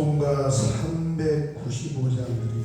찬송가 395장 드립니다.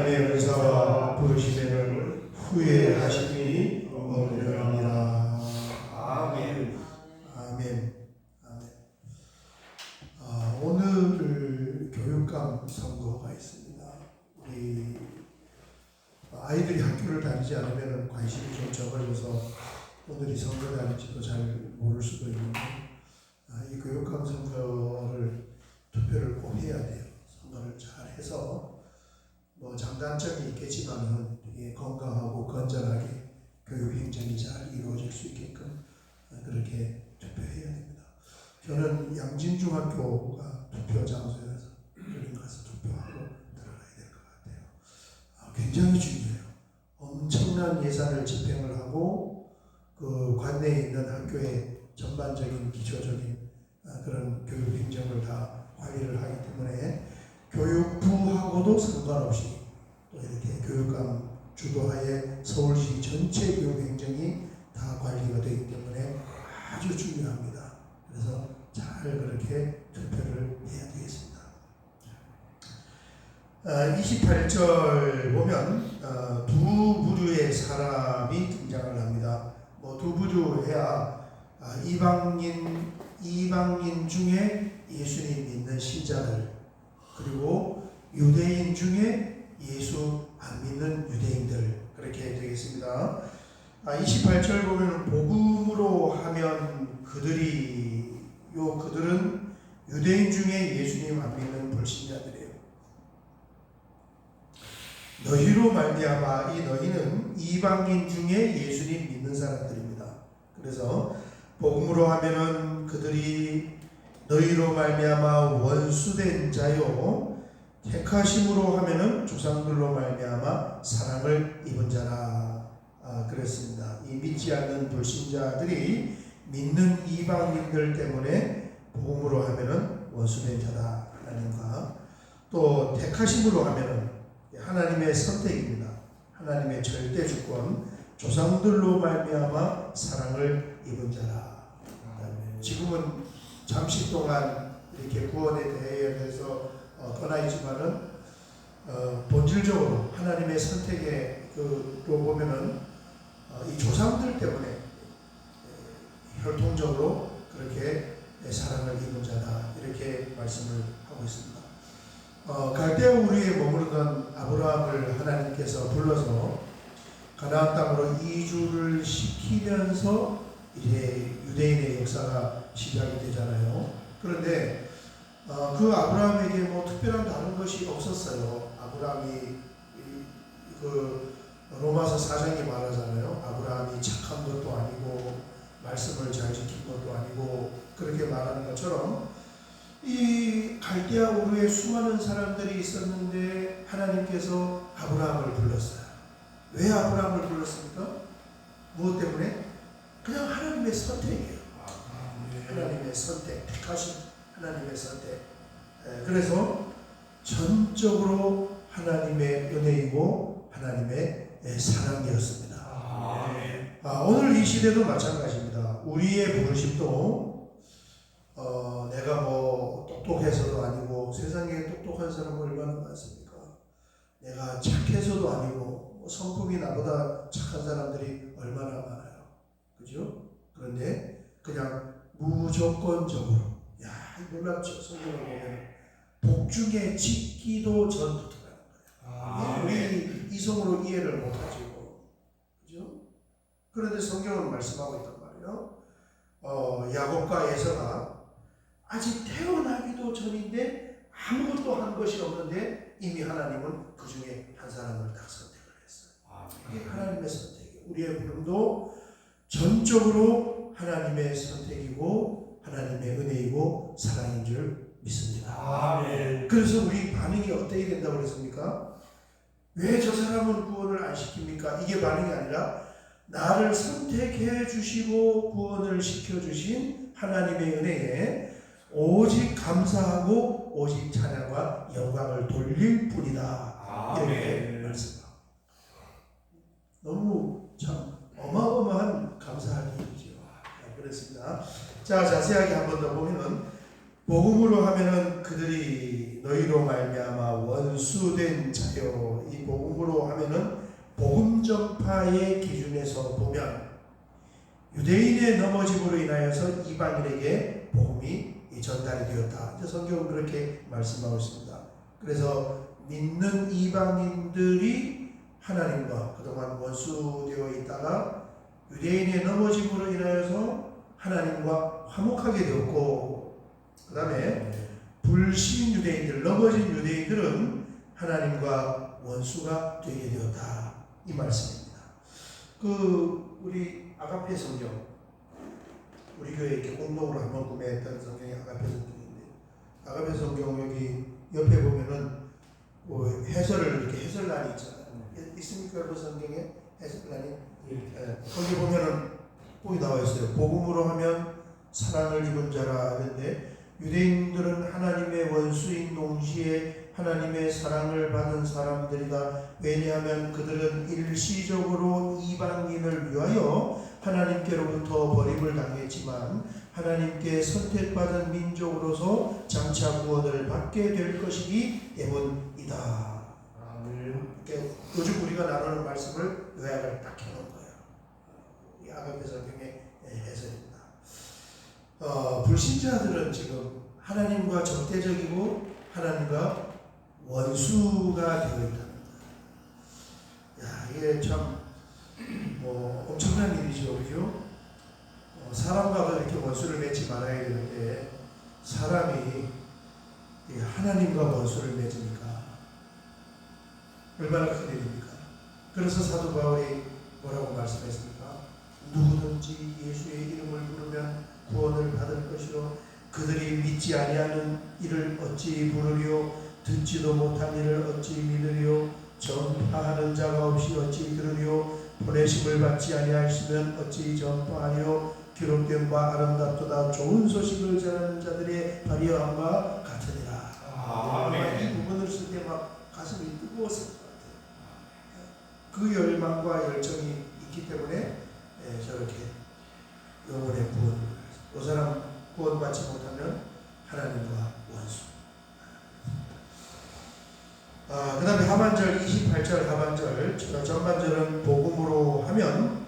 하나님의 은사와 부르심을 후회하시기 없느니라. 어, 함께 투표해야 됩니다. 저는 양진중 학교가 투표 장소에서 그림 가서 투표하고 들어가야 될 것 같아요. 아, 굉장히 중요해요. 엄청난 예산을 집행을 하고 그 관내에 있는 학교의 전반적인 기초적인 아, 그런 교육 행정을 다 관리를 하기 때문에 교육부하고도 상관없이 이렇게 교육감 주도하에 서울시 전체 교육 행정이 다 관리가 되기 때문에 아주 중요합니다. 그래서 잘 그렇게 투표를 해야 되겠습니다. 어, 28절 보면 어, 두 부류의 사람이 등장을 합니다. 뭐두 부류해야 어, 이방인 이방인 중에 예수님 믿는 신자들 그리고 유대인 중에 예수 안 믿는 유대인들 그렇게 되겠습니다. 아, 28절 보면 복음으로 하면 그들이 요 그들은 유대인 중에 예수님 안 믿는 불신자들이에요. 너희로 말미암아 이 너희는 이방인 중에 예수님 믿는 사람들입니다. 그래서 복음으로 하면은 그들이 너희로 말미암아 원수된 자요 택하심으로 하면은 조상들로 말미암아 사랑을 입은 자라 아, 그랬습니다. 이 믿지 않는 불신자들이 믿는 이방인들 때문에 복음으로 하면은 원수된 자다 하나님과 또 택하심으로 하면은 하나님의 선택입니다. 하나님의 절대 주권 조상들로 말미암아 사랑을 입은 자라. 지금은 잠시 동안 이렇게 구원에 대해서 어, 떠나 있지만은 어, 본질적으로 하나님의 선택에 그로 보면은 어, 이 조상들 때문에 에, 혈통적으로 그렇게 사랑을 입은 자다 이렇게 말씀을 하고 있습니다. 어, 갈대아 우리에 머무르던 아브라함을 하나님께서 불러서 가나안 땅으로 이주를 시키면서 이제 유대인의 역사가 시작이 되잖아요. 그런데 어, 그 아브라함에게 뭐 특별한 다른 것이 없었어요. 아브라함이 이- 그 로마서 4장이 말하잖아요. 아브라함이 착한 것도 아니고 말씀을 잘 지킨 것도 아니고 그렇게 말하는 것처럼 이 갈대아 우르에 수많은 사람들이 있었는데 하나님께서 아브라함을 불렀어요. 왜 아브라함을 불렀습니까? 무엇 때문에? 그냥 하나님의 선택이에요. 하나님의 선택, 택하신 하나님의 선택. 에, 그래서 전적으로 하나님의 은혜이고 하나님의 에, 사랑이었습니다. 아, 오늘 이 시대도 마찬가지입니다. 우리의 부르심도 어, 내가 뭐 똑똑해서도 아니고 세상에 똑똑한 사람 얼마나 많습니까? 내가 착해서도 아니고 뭐 성품이 나보다 착한 사람들이 얼마나 많아요. 그죠? 그런데 그냥 무조건적으로 야 놀랍죠 성경을 보면 복중에 짓기도 전부터 라는 거예요. 우리 이성으로 이해를 못하지고 그죠? 그런데 성경은 말씀하고 있단 말이에요. 어, 야곱과 에서가 아직 태어나기도 전인데 아무것도 한 것이 없는데 이미 하나님은 그 중에 한 사람을 딱 선택을 했어요. 이게 하나님의 선택이에요. 우리의 부름도 전적으로 하나님의 선택이고 하나님의 은혜이고 사랑인 줄 믿습니다. 그래서 우리 반응이 어떻게 된다고 그랬습니까? 왜 저 사람은 구원을 안 시킵니까? 이게 반응이 아니라 나를 선택해 주시고 구원을 시켜 주신 하나님의 은혜에 오직 감사하고 오직 찬양과 영광을 돌릴 뿐이다. 이렇게 말씀합니다. 너무 참 어마어마한 감사할 일이죠. 네, 그렇습니다. 자 자세하게 한 번 더 보면은 복음으로 하면은 그들이 너희로 말미암아 원수된 자요. 이 복음으로 하면은 복음 전파의 기준에서 보면 유대인의 넘어짐으로 인하여서 이방인에게 복음이 전달이 되었다. 이제 성경은 그렇게 말씀하고 있습니다. 그래서 믿는 이방인들이 하나님과 그동안 원수되어 있다가 유대인의 넘어짐으로 인하여서 하나님과 화목하게 되었고 그 다음에 불신 유대인들 넘어진 유대인들은 하나님과 원수가 되게 되었다 이 말씀입니다. 그 우리 아가페 성경 우리 교회 이렇게 공동으로 한번 구매했던 성경이 아가페 성경인데 아가페 성경 여기 옆에 보면은 뭐 해설을 이렇게 해설란이 있잖아요. 있습니까 그 성경에 해설란이? 예, 거기 보면은 거기 나와 있어요. 복음으로 하면 사랑을 입은 자라 하는데 유대인들은 하나님의 원수인 동시에 하나님의 사랑을 받은 사람들이다. 왜냐하면 그들은 일시적으로 이방인을 위하여 하나님께로부터 버림을 당했지만 하나님께 선택받은 민족으로서 장차 구원을 받게 될 것이기 때문이다. 요즘 우리가 나누는 말씀을 요약을 딱 해놓은 거예요. 이 아가페 성경의 해설입니다. 어, 불신자들은 지금 하나님과 적대적이고 하나님과 원수가 되어 거예요. 야, 이게 참, 뭐, 엄청난 일이죠. 그죠? 어, 사람과도 이렇게 원수를 맺지 말아야 되는데, 사람이 이 하나님과 원수를 맺으니까, 얼마나 큰 일입니까? 그래서 사도 바울이 뭐라고 말씀했습니까? 누구든지 예수의 이름을 부르면 구원을 받을 것이요 그들이 믿지 아니하는 이를 어찌 부르리요 듣지도 못한 이를 어찌 믿으리요? 전파하는 자가 없이 어찌 들으리요? 보내심을 받지 아니하시면 어찌 전파하리요? 기록된 바 아름답도다. 좋은 소식을 전하는 자들의 발휘함과 같으니라. 아멘. 이 부분을 쓸 때 막 가슴이 뜨거웠을 것 같아요. 그 열망과 열정이 있기 때문에 예, 저렇게 영혼의 구원을 그 사람 구원받지 못하면 하나님과 원수. 아, 그 다음에 하반절 28절 하반절 저 전반절은 복음으로 하면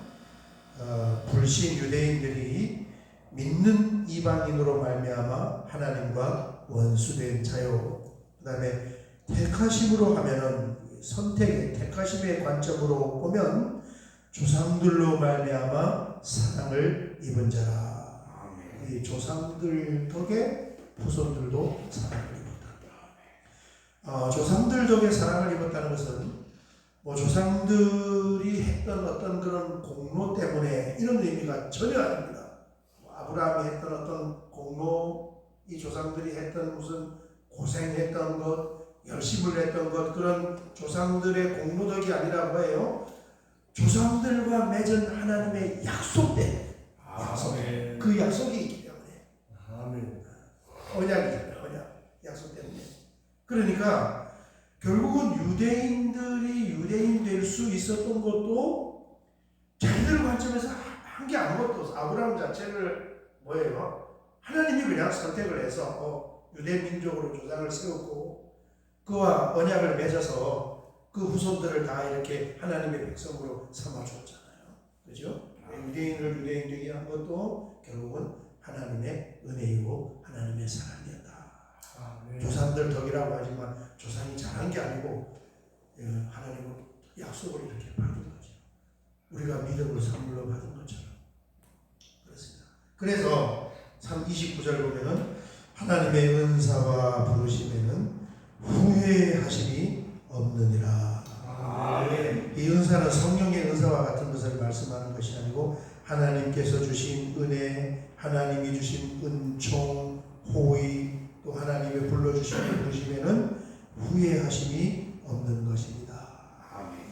어, 불신 유대인들이 믿는 이방인으로 말미암아 하나님과 원수된 자요. 그 다음에 택하심으로 하면은 선택의 택하심의 관점으로 보면 조상들로 말미암아 사랑을 입은 자라. 이 조상들 덕에 후손들도 사랑을. 어, 조상들 덕에 사랑을 입었다는 것은 뭐 조상들이 했던 어떤 그런 공로 때문에 이런 의미가 전혀 아닙니다. 뭐 아브라함이 했던 어떤 공로, 이 조상들이 했던 무슨 고생했던 것, 열심을 했던 것 그런 조상들의 공로덕이 아니라고 해요. 조상들과 맺은 하나님의 약속 때문에 아멘. 그 약속이 있기 때문에 아멘. 언약이잖아요. 그러니까 결국은 유대인들이 유대인 될 수 있었던 것도 자기들 관점에서 한 게 아무것도 아브라함 자체를 뭐예요? 하나님이 그냥 선택을 해서 어, 유대 민족으로 조상을 세웠고 그와 언약을 맺어서 그 후손들을 다 이렇게 하나님의 백성으로 삼아 주었잖아요. 그죠? 유대인을 유대인 되게 한 것도 결국은 하나님의 은혜이고 하나님의 사랑이었다. 아멘. 조상들 덕이라고 하지만 조상이 잘한 게 아니고 예, 하나님은 약속을 이렇게 받은 거죠. 우리가 믿음을 선물로 받은 것처럼 그렇습니다. 그래서 3, 29절 보면은 하나님의 은사와 부르심에는 후회하심이 없느니라. 아멘. 이 은사는 성령의 은사와 같은 것을 말씀하는 것이 아니고 하나님께서 주신 은혜, 하나님이 주신 은총, 호의, 또 불러주신 부르심에는 후회하심이 없는 것입니다.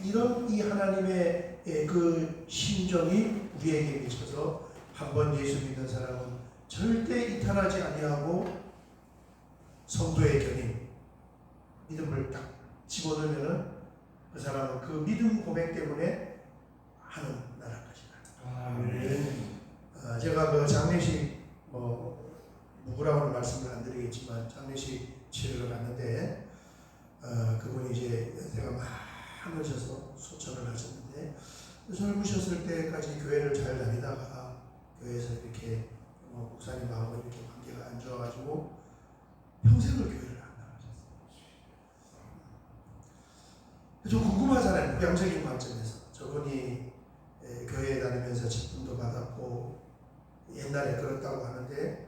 이런 이 하나님의 예, 그 심정이 우리에게 미쳐서 한번 예수 믿는 사람은 절대 이탈하지 아니하고 성도의 견인 믿음을 딱 집어넣으면은 그 사람은 그 믿음 고백 때문에 하는 나라 것이다. 아멘. 아, 제가 그 장례식 뭐 누구라고는 말씀을 안 드리겠지만 장례식 치르러 갔는데 어, 그분이 이제 연세가 많으셔서 소천을 하셨는데 젊으셨을 때까지 교회를 잘 다니다가 교회에서 이렇게 뭐 목사님하고 이렇게 관계가 안 좋아가지고 평생을 교회를 안 나가셨어요. 좀 궁금하잖아요. 부양적인 관점에서 저분이 에, 교회에 다니면서 직분도 받았고 옛날에 그렇다고 하는데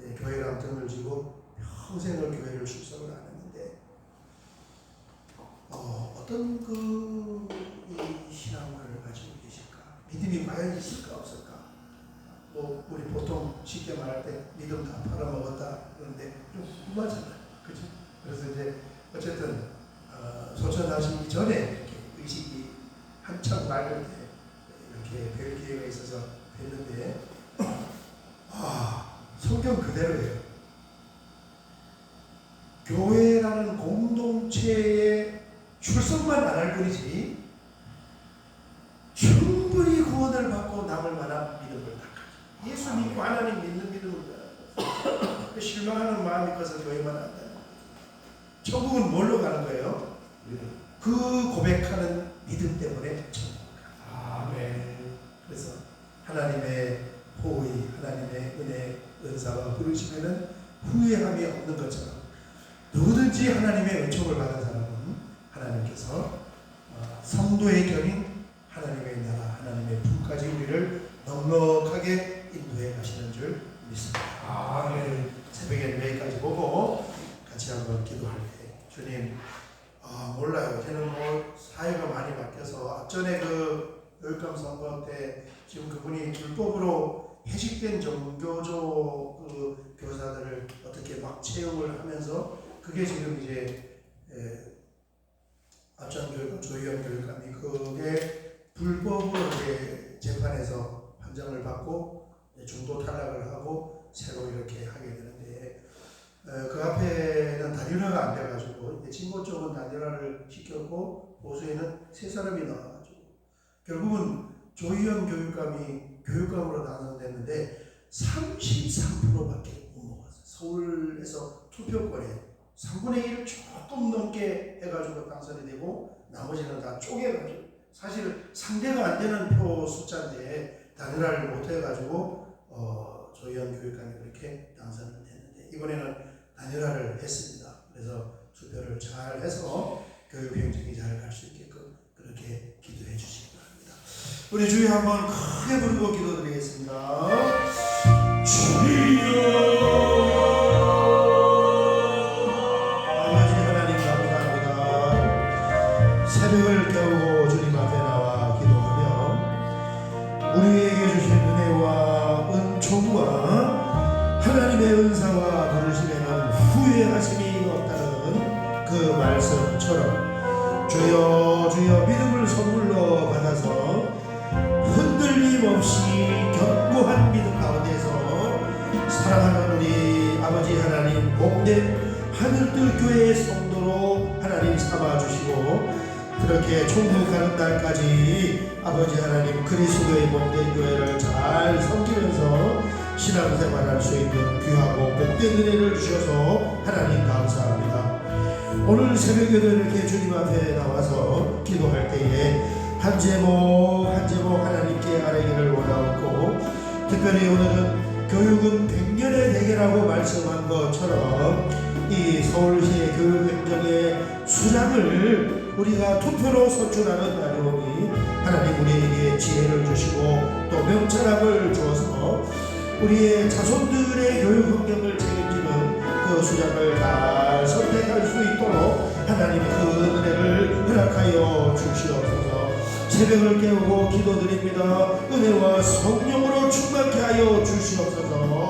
예, 교회랑 등을 지고 평생을 교회를 출석을 안 했는데 어, 어떤 그이 신앙을 가지고 계실까? 믿음이 과연 있을까 없을까? 뭐 우리 보통 쉽게 말할 때 믿음 다 팔아먹었다 그런데 좀 궁금하잖아요, 그렇죠? 그래서 이제 어쨌든 어, 소천하시기 전에 이렇게 의식이 한참 맑을 때 이렇게 뵐 기회가 있어서 뵀는데 아 성경 그대로예요. 교회라는 공동체의 출석만 안 할 뿐이지 충분히 구원을 받고 남을 만한 믿음을 다 가지고 예수 믿고 하나님 믿는 믿음을 가라. 그 실망하는 마음이 커서 교회만 안 가요. 천국은 뭘로 가는 거예요? 그 고백하는 믿음 때문에 천국. 아멘. 그래서 하나님의 호의, 하나님의 은혜, 은사와 부르심에는 후회함이 없는 것처럼 누구든지 하나님의 은총을 받은 사람은 하나님께서 어, 성도의 견인 하나님의 나라, 하나님의 부까지 우리를 넉넉하게 인도해 가시는 줄 믿습니다. 아멘. 새벽에 내일까지 보고 같이 한번 기도할 때 주님 아 몰라요 저는 뭐 사회가 많이 바뀌어서 앞전에 그 열감 선거 때 지금 그분이 불법으로 해직된 정교조 그 교사들을 어떻게 막 채용을 하면서 그게 지금 이제 에, 앞전 교육감 조희연 교육감이 그게 불법으로 이제 재판에서 판정을 받고 중도 탈락을 하고 새로 이렇게 하게 되는데 어, 그 앞에는 단일화가 안 돼가지고 진보 쪽은 단일화를 시켰고 보수에는 세 사람이 나와가지고 결국은 조희연 교육감이 교육감으로 당선됐는데 33%밖에 못 먹었어요. 서울에서 투표권에 3분의 1을 조금 넘게 해가지고 당선이 되고 나머지는 다 쪼개가지고 사실 상대가 안 되는 표 숫자인데 단일화를 못 해가지고 어, 조희연 교육감이 그렇게 당선을 됐는데 이번에는 단일화를 했습니다. 그래서 투표를 잘 해서 교육 행정이 잘 갈 수 있게끔 그렇게 기도해 주시기 바랍니다. 우리 주여 한번 크게 부르고 기도드리겠습니다. 아버 새벽을 깨우고 주님 앞에 나와 기도하며 우리에게 주신 은혜와 은총과 하나님의 은사와 부르심에는 후회하심이 없다는 그 말씀처럼 주여 주여 믿음을 선물로 받아서 흔들림 없이 견고한 믿음 가운데서 사랑하는 우리 아버지 하나님 복된 하늘뜰 교회의 성 그렇게 천국 가는 날까지 아버지 하나님 그리스도의 복된 교회를 잘 섬기면서 신앙생활할 수 있는 귀하고 복된 은혜를 주셔서 하나님 감사합니다. 오늘 새벽에도 이렇게 주님 앞에 나와서 기도할 때에 한 제목 한 제목 하나님께 아뢰기를 원하옵고 특별히 오늘은 교육은 백년의 대계라고 말씀한 것처럼 이 서울시의 교육행정의 수장을 우리가 투표로 선출하는 날이오니 하나님 우리에게 지혜를 주시고 또 명철함을 주어서 우리의 자손들의 교육 환경을 책임지는 그 수장을 잘 선택할 수 있도록 하나님 그 은혜를 허락하여 주시옵소서. 새벽을 깨우고 기도드립니다. 은혜와 성령으로 충만케 하여 주시옵소서